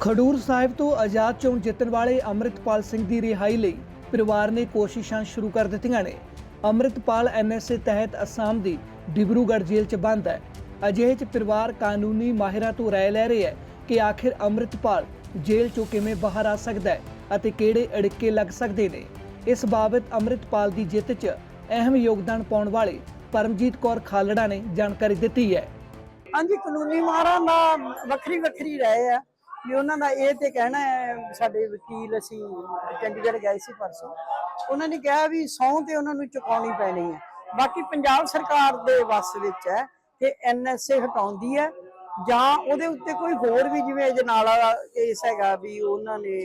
ਖਡੂਰ ਸਾਹਿਬ ਤੋਂ ਆਜ਼ਾਦ ਚੋਣ ਜਿੱਤਣ ਵਾਲੇ ਅੰਮ੍ਰਿਤਪਾਲ ਸਿੰਘ ਦੀ ਰਿਹਾਈ ਲਈ ਪਰਿਵਾਰ ਨੇ ਕੋਸ਼ਿਸ਼ਾਂ ਸ਼ੁਰੂ ਕਰ ਦਿੱਤੀਆਂ ਨੇ। ਅੰਮ੍ਰਿਤਪਾਲ ਐਨਐਸਏ ਤਹਿਤ ਅਸਾਮ ਦੀ ਡਿਬਰੂਗੜ੍ਹ ਜੇਲ੍ਹ 'ਚ ਬੰਦ ਹੈ। ਅਜਿਹੇ 'ਚ ਪਰਿਵਾਰ ਕਾਨੂੰਨੀ ਮਾਹਿਰਾਂ ਤੋਂ ਰਾਏ ਲੈ ਰਿਹਾ ਹੈ ਕਿ ਆਖਿਰ ਅੰਮ੍ਰਿਤਪਾਲ ਜੇਲ੍ਹ 'ਚੋਂ ਕਿਵੇਂ ਬਾਹਰ ਆ ਸਕਦਾ ਹੈ ਅਤੇ ਕਿਹੜੇ ਅੜਿੱਕੇ ਲੱਗ ਸਕਦੇ ਨੇ। ਇਸ ਬਾਬਤ ਅੰਮ੍ਰਿਤਪਾਲ ਦੀ ਜਿੱਤ 'ਚ ਅਹਿਮ ਯੋਗਦਾਨ ਪਾਉਣ ਵਾਲੇ ਪਰਮਜੀਤ ਕੌਰ ਖਾਲੜਾ ਨੇ ਜਾਣਕਾਰੀ ਦਿੱਤੀ ਹੈ। ਹਾਂਜੀ, ਕਾਨੂੰਨੀ ਮਾਰਾਂ ਦਾ ਵੱਖਰੀ ਵੱਖਰੀ ਰਾਏ ਆ ਵੀ ਉਹਨਾਂ ਦਾ ਇਹ ਤੇ ਕਹਿਣਾ ਹੈ, ਸਾਡੇ ਵਕੀਲ ਅਸੀਂ ਚੰਡੀਗੜ੍ਹ ਗਏ ਸੀ ਪਰਸੋਂ, ਉਹਨਾਂ ਨੇ ਕਿਹਾ ਵੀ ਸਹੁੰ ਤੇ ਉਹਨਾਂ ਨੂੰ ਚੁਕਾਉਣੀ ਪੈਣੀ ਹੈ। ਬਾਕੀ ਪੰਜਾਬ ਸਰਕਾਰ ਦੇ ਵੱਸ ਵਿੱਚ ਹੈ ਕਿ ਐਨਐਸਏ ਹਟਾਉਂਦੀ ਹੈ ਜਾਂ ਉਹਦੇ ਉੱਤੇ ਕੋਈ ਹੋਰ ਵੀ ਜਿਵੇਂ ਅਜਨਾਲਾ ਕੇਸ ਹੈਗਾ ਵੀ ਉਹਨਾਂ ਨੇ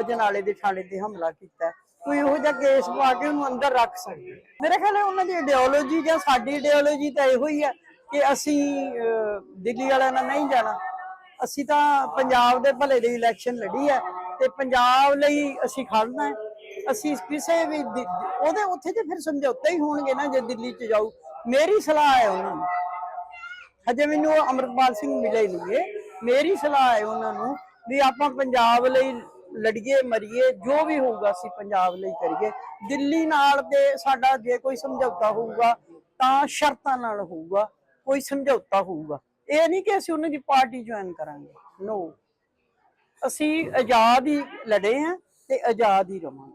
ਅਜਨਾਲੇ ਦੇ ਥਾਣੇ ਤੇ ਹਮਲਾ ਕੀਤਾ ਕੋਈ ਇਹੋ ਜਿਹਾ ਕੇਸ ਪਾ ਕੇ ਉਹਨੂੰ ਅੰਦਰ ਰੱਖ ਸਕਦੇ ਹੈ। ਮੇਰੇ ਖਿਆਲ ਉਹਨਾਂ ਦੀ ਆਈਡੀਓਲੋਜੀ ਜਾਂ ਸਾਡੀ ਆਈਡੀਓਲੋਜੀ ਤਾਂ ਇਹੋ ਹੀ ਹੈ ਕਿ ਅਸੀਂ ਦਿੱਲੀ ਵਾਲਿਆਂ ਨਾਲ ਨਹੀਂ ਜਾਣਾ। ਅਸੀਂ ਤਾਂ ਪੰਜਾਬ ਦੇ ਭਲੇ ਦੀ ਇਲੈਕਸ਼ਨ ਲੜੀ ਹੈ ਤੇ ਪੰਜਾਬ ਲਈ ਅਸੀਂ ਖੜਨਾ ਹੈ। ਅਸੀਂ ਕਿਸੇ ਵੀ ਉਹਦੇ ਉੱਥੇ ਤੇ ਫਿਰ ਸਮਝੌਤੇ ਹੀ ਹੋਣਗੇ ਨਾ ਜੇ ਦਿੱਲੀ ਚ ਜਾਊ। ਮੇਰੀ ਸਲਾਹ ਹੈ ਉਹਨਾਂ ਨੂੰ। ਹਜੇ ਮੈਨੂੰ ਉਹ ਅੰਮ੍ਰਿਤਪਾਲ ਸਿੰਘ ਮਿਲੇ ਨਹੀਂ ਮੇਰੀ ਸਲਾਹ ਹੈ ਉਹਨਾਂ ਨੂੰ ਵੀ ਆਪਾਂ ਪੰਜਾਬ ਲਈ ਲੜੀਏ, ਮਰੀਏ, ਜੋ ਵੀ ਹੋਊਗਾ ਅਸੀਂ ਪੰਜਾਬ ਲਈ ਕਰੀਏ। ਦਿੱਲੀ ਨਾਲ ਤੇ ਸਾਡਾ ਜੇ ਕੋਈ ਸਮਝੌਤਾ ਹੋਊਗਾ ਤਾਂ ਸ਼ਰਤਾਂ ਨਾਲ ਹੋਊਗਾ, ਕੋਈ ਸਮਝੌਤਾ ਹੋਊਗਾ। ਇਹ ਨਹੀਂ ਕਿ ਅਸੀਂ ਉਹਨਾਂ ਦੀ ਪਾਰਟੀ ਜੁਆਇਨ ਕਰਾਂਗੇ। ਨੋ ਅਸੀਂ ਆਜ਼ਾਦ ਹੀ ਲੜੇ ਹਾਂ ਤੇ ਆਜ਼ਾਦ ਹੀ ਰਵਾਂਗੇ।